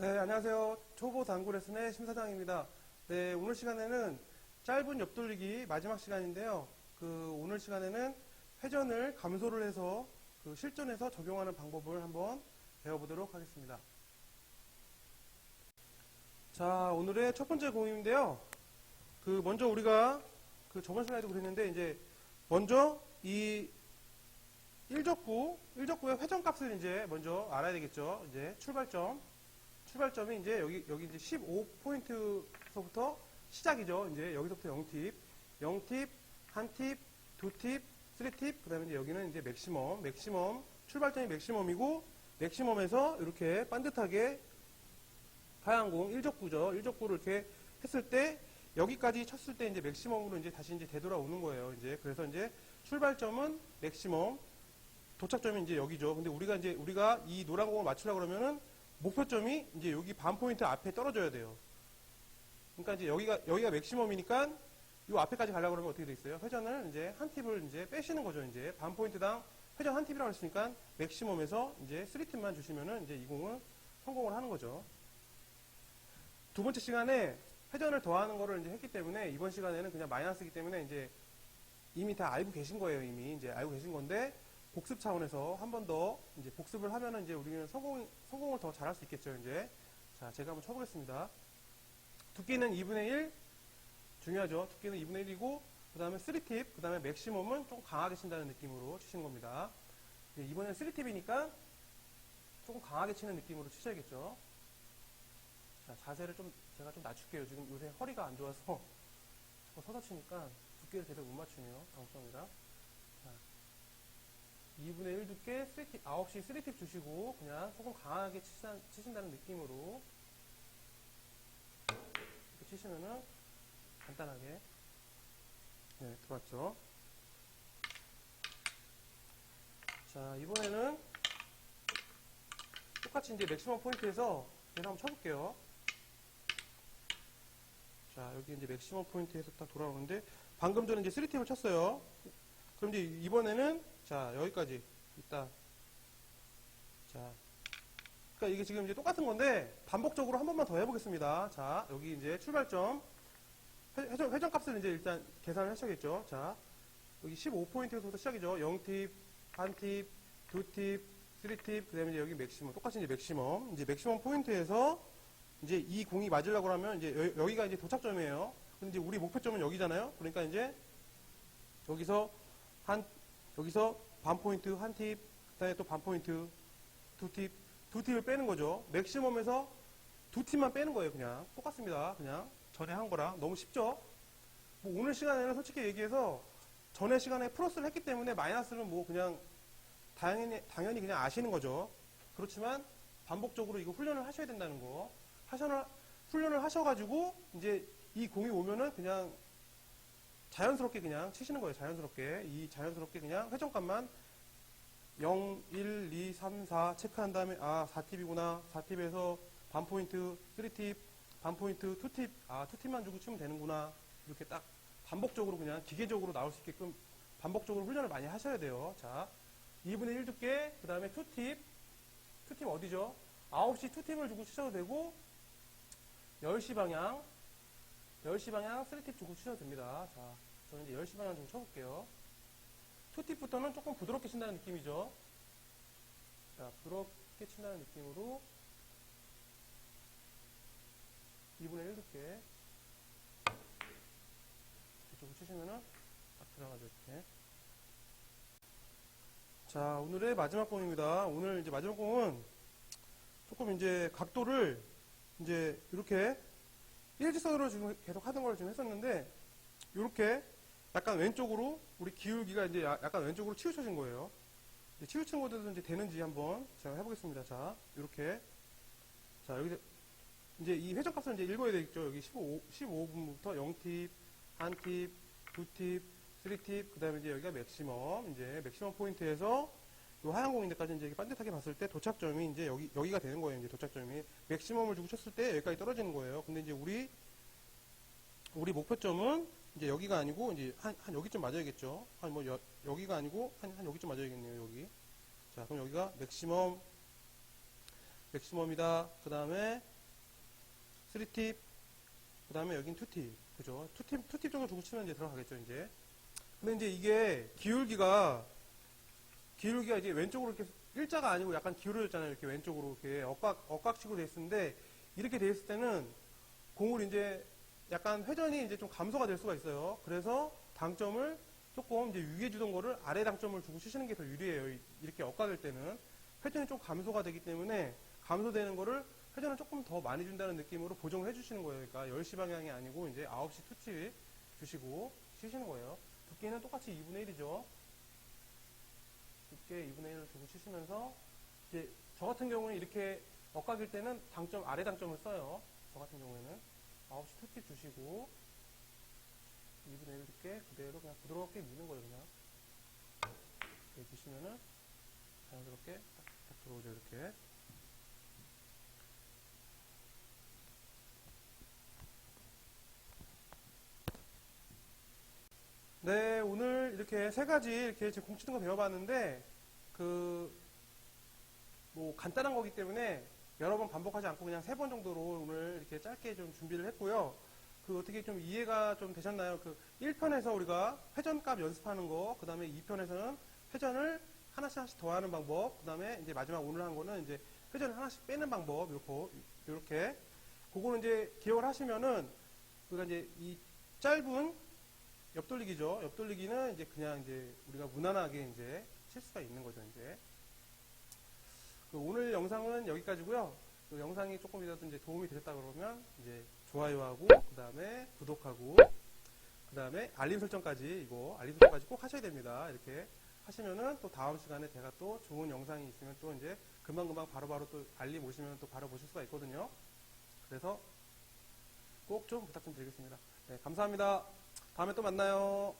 네, 안녕하세요. 초보 당구 레슨의 심사장입니다. 네, 오늘 시간에는 짧은 옆돌리기 마지막 시간인데요. 그 오늘 시간에는 회전을 감소를 해서 그 실전에서 적용하는 방법을 한번 배워보도록 하겠습니다. 자, 오늘의 첫 번째 공입인데요. 그 먼저 우리가 그 저번 슬라이드 그랬는데 이제 먼저 이 1적구, 1적구의 회전 값을 이제 먼저 알아야 되겠죠. 이제 출발점. 출발점이 이제 여기, 여기 이제 15포인트서부터 시작이죠. 이제 여기서부터 0팁. 0팁, 1팁, 2팁, 3팁, 그 다음에 이제 여기는 이제 맥시멈. 맥시멈. 출발점이 맥시멈이고, 맥시멈에서 이렇게 반듯하게 하얀 공 1적구죠. 1적구를 이렇게 했을 때, 여기까지 쳤을 때 이제 맥시멈으로 이제 다시 이제 되돌아오는 거예요. 이제. 그래서 이제 출발점은 맥시멈, 도착점이 이제 여기죠. 근데 우리가 이제 우리가 이 노란 공을 맞추려고 그러면은 목표점이 이제 여기 반 포인트 앞에 떨어져야 돼요. 그러니까 이제 여기가 여기가 맥시멈이니까 이 앞에까지 가려고 그러면 어떻게 돼 있어요? 회전을 이제 한 팁을 이제 빼시는 거죠. 이제 반 포인트당 회전 한 팁이라고 했으니까 맥시멈에서 이제 3팁만 주시면은 이제 이 공을 성공을 하는 거죠. 두 번째 시간에 회전을 더하는 거를 이제 했기 때문에 이번 시간에는 그냥 마이너스이기 때문에 이제 이미 다 알고 계신 거예요. 이미 이제 알고 계신 건데 복습 차원에서 한 번 더 이제 복습을 하면은 이제 우리는 성공 성공을 더 잘할 수 있겠죠. 이제 자 제가 한번 쳐보겠습니다. 두께는 2분의 1 중요하죠. 두께는 2분의 1이고 그 다음에 3팁 그 다음에 맥시멈은 좀 강하게 친다는 느낌으로 치신 겁니다. 예, 이번엔 3팁이니까 조금 강하게 치는 느낌으로 치셔야겠죠. 자 자세를 좀 제가 좀 낮출게요. 지금 요새 허리가 안 좋아서 자꾸 서서 치니까 두께를 제대로 못 맞추네요. 방송이라. 2분의 1 두께 3팁, 9시 3팁 주시고 그냥 조금 강하게 치신다, 치신다는 느낌으로 이렇게 치시면은 간단하게 네, 들어왔죠. 자, 이번에는 똑같이 이제 맥시멈 포인트에서 계속 한번 쳐볼게요. 자, 여기 이제 맥시멈 포인트에서 딱 돌아오는데 방금 전에 이제 3팁을 쳤어요. 그럼 이제 이번에는 자 여기까지 있다. 자, 그러니까 이게 지금 이제 똑같은 건데 반복적으로 한 번만 더 해보겠습니다. 자, 여기 이제 출발점 회- 회전 회전 값을 이제 일단 계산을 하셔야겠죠. 자, 여기 15포인트에서부터 시작이죠. 0팁, 1팁, 2팁, 3팁, 그 다음에 이제 여기 맥시멈 똑같이 이제 맥시멈 이제 맥시멈 포인트에서 이제 이 공이 맞으려고 하면 이제 여, 기가 이제 도착점이에요. 근데 이제 우리 목표점은 여기잖아요. 그러니까 이제 여기서 한 여기서 반 포인트 한 팁, 그다음에 또 반 포인트 두 팁, 두 팁을 빼는 거죠. 맥시멈에서 두 팁만 빼는 거예요. 그냥 똑같습니다. 그냥 전에 한 거랑 너무 쉽죠. 뭐 오늘 시간에는 솔직히 얘기해서 전에 시간에 플러스를 했기 때문에 마이너스는 뭐 그냥 당연히 당연히 그냥 아시는 거죠. 그렇지만 반복적으로 이거 훈련을 하셔야 된다는 거. 하셔 훈련을 하셔가지고 이제 이 공이 오면은 그냥 자연스럽게 그냥 치시는 거예요. 자연스럽게. 이 자연스럽게 그냥 회전값만 0, 1, 2, 3, 4 체크한 다음에 아, 4팁이구나. 4팁에서 반 포인트, 3팁, 반 포인트, 2팁. 아, 2팁만 주고 치면 되는구나. 이렇게 딱 반복적으로 그냥 기계적으로 나올 수 있게끔 반복적으로 훈련을 많이 하셔야 돼요. 자, 2분의 1 두께, 그 다음에 2팁. 2팁 어디죠? 9시 2팁을 주고 치셔도 되고 10시 방향 10시 방향 3팁 주고 치셔도 됩니다. 자, 저는 이제 10시 방향 좀 쳐볼게요. 2팁부터는 조금 부드럽게 친다는 느낌이죠. 자, 부드럽게 친다는 느낌으로 2분의 1 두께 이쪽으로 치시면은 딱 들어가죠, 이렇게. 자, 오늘의 마지막 공입니다. 오늘 이제 마지막 공은 조금 이제 각도를 이제 이렇게 일직선으로 지금 계속 하던 걸 지금 했었는데 이렇게 약간 왼쪽으로 우리 기울기가 이제 야- 약간 왼쪽으로 치우쳐진 거예요. 치우친 것도 이제 되는지 한번 제가 해보겠습니다. 자, 이렇게 자 여기 이제 이 회전값을 이제 읽어야 되겠죠. 여기 15 15분부터 0팁, 1팁, 2팁, 3팁, 그 다음에 이제 여기가 맥시멈, 이제 맥시멈 포인트에서 요 하얀 공인데까지 이제 반듯하게 봤을 때 도착점이 이제 여기, 여기가 되는 거예요. 이제 도착점이. 맥시멈을 주고 쳤을 때 여기까지 떨어지는 거예요. 근데 이제 우리, 우리 목표점은 이제 여기가 아니고 이제 한, 한 여기쯤 맞아야겠죠. 한 뭐 여, 여기가 아니고 한, 한 여기쯤 맞아야겠네요. 여기. 자, 그럼 여기가 맥시멈 맥시멈이다. 그 다음에 3팁, 그 다음에 여긴 2팁. 그죠? 2팁, 2팁 정도 두고 치면 이제 들어가겠죠, 이제. 근데 이제 이게 기울기가, 기울기가 이제 왼쪽으로 이렇게 일자가 아니고 약간 기울어졌잖아요. 이렇게 왼쪽으로 이렇게 억각, 억각식으로 돼 있었는데, 이렇게 돼 있을 때는 공을 이제 약간 회전이 이제 좀 감소가 될 수가 있어요. 그래서 당점을 조금 이제 위에 주던 거를 아래 당점을 주고 치시는 게 더 유리해요. 이- 이렇게 엇각일 때는. 회전이 좀 감소가 되기 때문에 감소되는 거를 회전을 조금 더 많이 준다는 느낌으로 보정을 해주시는 거예요. 그러니까 10시 방향이 아니고 이제 9시 투치 주시고 치시는 거예요. 두께는 똑같이 2분의 1이죠. 두께 2분의 1을 주고 치시면서 이제 저 같은 경우는 이렇게 엇각일 때는 당점, 아래 당점을 써요. 저 같은 경우에는 9시 투치 주시고 2분의 1 두께 그대로 그냥 부드럽게 미는 거예요. 그냥. 이렇게 미시면은 자연스럽게 딱, 딱 들어오죠. 이렇게. 네, 오늘 이렇게 세 가지 이렇게 제 공치는 거 배워봤는데, 그, 뭐, 간단한 거기 때문에 여러 번 반복하지 않고 그냥 세 번 정도로 오늘 이렇게 짧게 좀 준비를 했고요. 그 어떻게 좀 이해가 좀 되셨나요? 그 1편에서 우리가 회전값 연습하는 거, 그 다음에 2편에서는 회전을 하나씩 하나씩 더하는 방법, 그 다음에 이제 마지막 오늘 한 거는 이제 회전을 하나씩 빼는 방법, 요거, 요렇게. 그거는 이제 기억을 하시면은, 우리가 이제 이 짧은 옆돌리기죠. 옆돌리기는 이제 그냥 이제 우리가 무난하게 이제 칠 수가 있는 거죠, 이제. 그 오늘 영상은 여기까지고요. 그 영상이 조금이라도 이제 도움이 되셨다 그러면 이제 좋아요하고 그 다음에 구독하고 그 다음에 알림 설정까지 이거 알림 설정까지 꼭 하셔야 됩니다. 이렇게 하시면은 또 다음 시간에 제가 또 좋은 영상이 있으면 또 이제 금방금방 바로바로 또 알림 오시면 또 바로 보실 수가 있거든요. 그래서 꼭 좀 부탁 좀 드리겠습니다. 네, 감사합니다. 다음에 또 만나요.